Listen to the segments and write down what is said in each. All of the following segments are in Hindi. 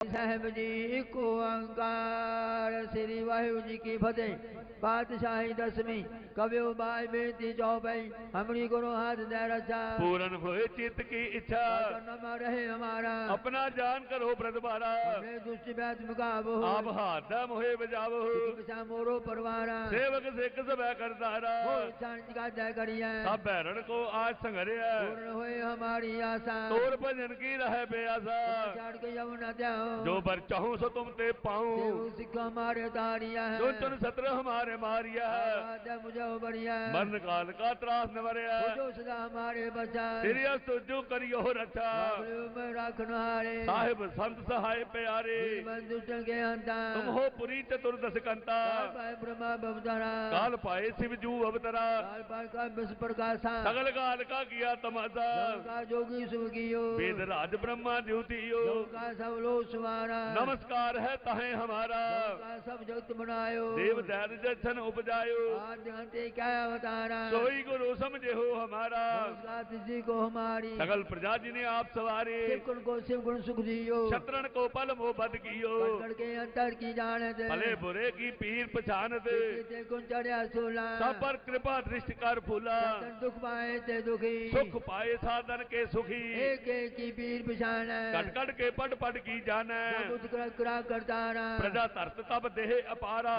साहब जी को अंकार श्री वाहू जी की फतेह। बादशाही दसवीं कवि बाई बेटी जाओ भाई हमरी गुरु हाथ दे रचा पूरन होए चित की इच्छा। नमा रहे हमारा। अपना जान करो प्रतबारा हमें दुष्ट बैत मुकाबो। आप हाथ मोहे बजावो। सा मोरो परवारा। सेवक सिख सब करतारा हो चाँद का जय करिए सब भैरण को आज संगरिया पूर्ण होए हमारी आशा। तोर भजन की रहे बेआसा चाड़ के यमुना जाओ जो बर चाहूँ सो तुम ते पाऊँ। सिख हमारे तारिया है। जो चुन सत्र हमारे मारिया है। मुझे बढ़िया मरण काल का त्रास न मरिया जो सदा हमारे बचा तेरी तुझो करियो रक्षा में राखन हारे। साहिब संत सहाय प्यारे। के तुम हो पुरी चतुर्दश कंता। ब्रह्मा बवतारा काल पाए शिव जू अवतरा। प्रकाशा। सगल काल का किया तमाशा। का जोगी सुख कियो। वेद राज ब्रह्मा द्युतियो जग का सब लो नमस्कार है तहे हमारा। सब जगत बनायो देव दैर जन उपजायो। क्या अवतारा। सोई गुरु समझे हो हमारा। तुझी को हमारी। सगल प्रजा जी ने आप सवारे। को शिव गुण सुख दियो। शत्रुन को पल मो बद कियो। के अंतर की जानत। भले बुरे की पीर पहचान गुण चढ़िया सोला। सब पर कृपा दृष्टि कर फूला। दुख पाए ते दुखी। सुख पाए साधन के सुखी। एक एक की पीर पिछान कट कट के पट पट की जाने करा करता रहा। प्रजा तरत तब देह अपारा।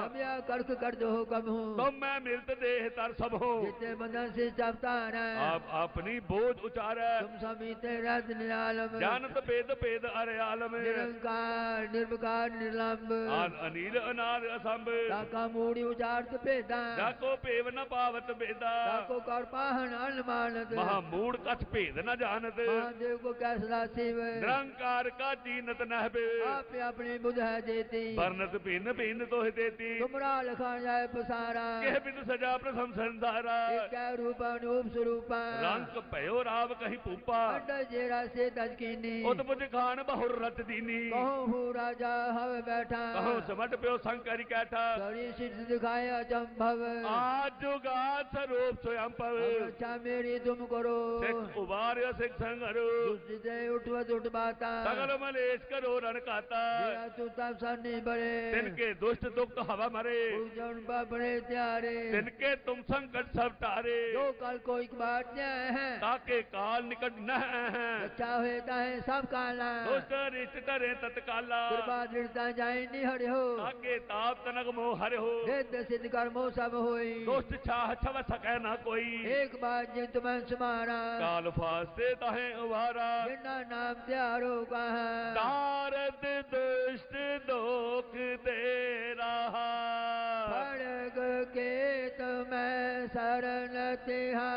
कर्क कर दो कब हूँ? तुम मैं मिलत देह तर सब हो। जितने बंधन से चपता आप अपनी बोझ उचारे तुम सभी रत निरालम जानत भेद भेद अरे आलम। निरंकार निर्विकार निर्लंब। आन अनिल अनाद असंभ ताका मूड़ी उचारत पेव न पावत ताको कर पाहन अनुमानत कछ भेद न जानत। महादेव को कैसला शिव निरंकार का जीनत नहबे आप अपनी है देती वर्णत भिन्न भिन्न तोह देती तुमरा लखा जाए पसारा कह बिन सजा प्रथम संसारा एक रूप अनूप स्वरूपा रंग पयो राव कहीं पूपा जेरा से तजकीनी उत बुझ खान बहुर रत दीनी कहो हूँ राजा हव बैठा कहो समट प्यो संकर कैठा करी सिद्ध दिखाए अचंभव आज जुगात स्वरूप स्वयं पव अच्छा मेरी तुम करो सिख उबार सिख संगरो उठवत उठबाता सगल मलेश करो रण काता तू बड़े। तिनके दुष्ट दुख हवा मरे। बड़े त्यारे। तिनके तुम संकट सब टारे। जो कल को एक बात है ताके काल निकट न है। अच्छा होता है सब काला। दुष्ट रिष्ट करे तत्काला। कृपा दृढ़ता जाए निहर हो। ताके ताप तनक मोह हरे हो। वेद सिद्ध कर्मो सब होई। दुष्ट छाह छव सकै न कोई। एक बात जिन तुम्हें सुमारा। काल फास्ते तहे उभारा। जिन्ना नाम त्यारो कहा दारद दुष्ट दोख दे रहा। खड़ग के तुम्हें शरण तिहारी।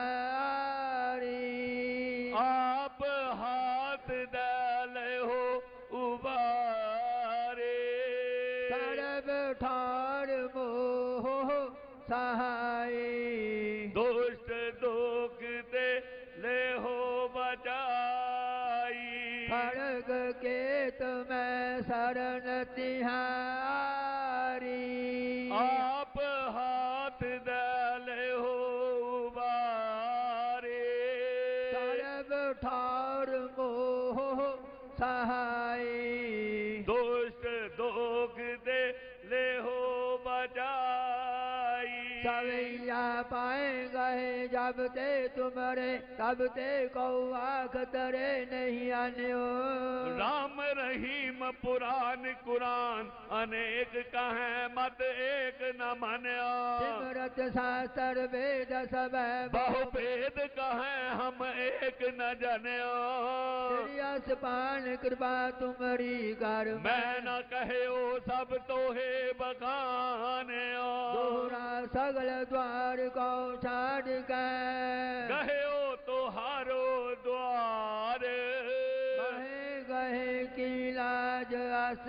आप हाथ डाल हो उबारे। सर्व ठार मोह सहाय दुष्ट दुख दे ले हो बचाई। खड़ग के तुम्हें शरण तिहारी। आप हाथ डाल हो उबारे सर्व ठार मोह सहाय दुष्ट दुख दे ले हो बजाई। सवैया पाए गए जब ते तुमरे तब ते कौआ खतरे नहीं आने हो राम रहीम पुराण कुरान अनेक कहे मत एक न मान्या सिमरत शास्त्र वेद सब बहु भेद कहे हम एक न श्रेयस पान कृपा तुम्हारी कर। मैं न कहे ओ सब तो हे बखाने दोहरा सगल द्वार को छाड़ के गहे ओ तो हारो द्वार। कहे गहे की लाज अस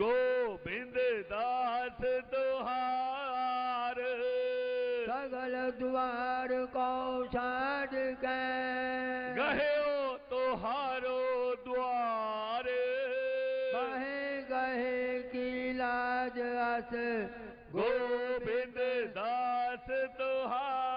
गोविंद दास तुहार सगल द्वार को छाड़ के अस गोविंद दास तुहार।